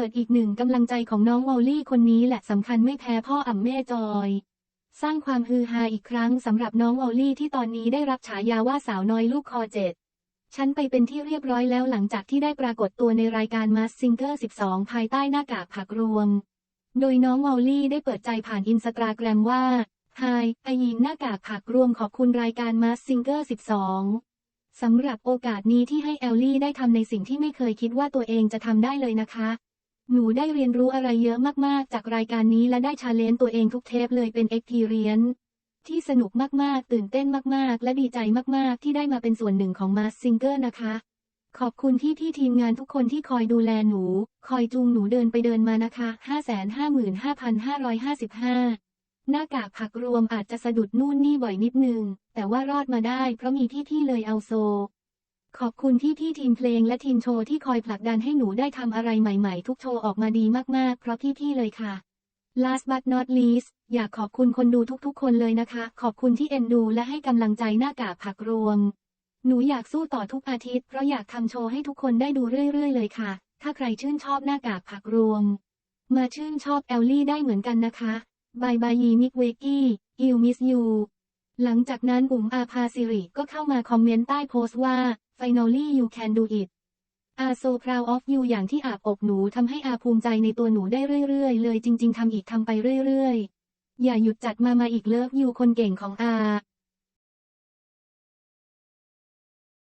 ปิดอีกหนึ่งกำลังใจของน้องวอลลี่คนนี้แหละสำคัญไม่แพ้พ่ออ่ำแม่จอย สร้างความฮือฮาอีกครั้งสำหรับน้องวอลลี่ที่ตอนนี้ได้รับฉายาว่าสาวน้อยลูกคอเจ็ดฉันไปเป็นที่เรียบร้อยแล้วหลังจากที่ได้ปรากฏตัวในรายการ Mask Singer 12 ภายใต้หน้ากากผักรวม โดยน้องวอลลี่ได้เปิดใจผ่านอินสตาแกรมว่าไฮไอยินหน้ากากผักรวมขอบคุณรายการ Mask Singer 12 สำหรับโอกาสนี้ที่ให้แอลลี่ได้ทำในสิ่งที่ไม่เคยคิดว่าตัวเองจะทำได้เลยนะคะ หนูได้เรียนรู้อะไรเยอะมากๆ จากรายการนี้และได้ชาเลนจ์ตัวเองทุกเทปเลยเป็นเอ็กพีเรียนที่สนุกมากๆ ตื่นเต้นมากๆ และดีใจมากๆ ที่ได้มาเป็นส่วนหนึ่งของ Mask Singer นะคะ ขอบคุณที่พี่ทีมงานทุกคนที่คอยดูแลหนู คอยจูงหนูเดินไปเดินมานะคะ 555,555 หน้ากากผักรวมอาจจะสะดุดนู่นนี่บ่อยนิดนึง แต่ว่ารอดมาได้เพราะมีพี่ๆเลยเอาโซ ขอบคุณที่พี่ทีมเพลงและทีมโชว์ที่คอยผลักดันให้หนูได้ทำอะไรใหม่ๆ ทุกโชว์ออกมาดีมากๆ เพราะพี่ๆเลยค่ะ last but not least อยากขอบคุณคนดูทุกๆ คนเลยนะคะ ขอบคุณที่เอ็นดูและให้กำลังใจหน้ากากผักรวม หนูอยากสู้ต่อทุกอาทิตย์เพราะอยากทำโชว์ให้ทุกคนได้ดูเรื่อยๆ เลยค่ะ ถ้าใครชื่นชอบหน้ากากผักรวม มาชื่นชอบแอลลี่ได้เหมือนกันนะคะบายบายยีมิกเวกี้อิวมิสยูหลังจากนั้นอุ๋มอาภาสิริก็เข้ามาคอมเมนต์ใต้โพสต์ว่า finally you can do it อา so proud of you อย่างที่อาบอกหนูทำให้อาภูมิใจในตัวหนูได้เรื่อยๆ เลยจริง ๆทำอีกทำไปเรื่อยๆ อย่าหยุดจัดมามาอีกเลิฟยูคนเก่งของอา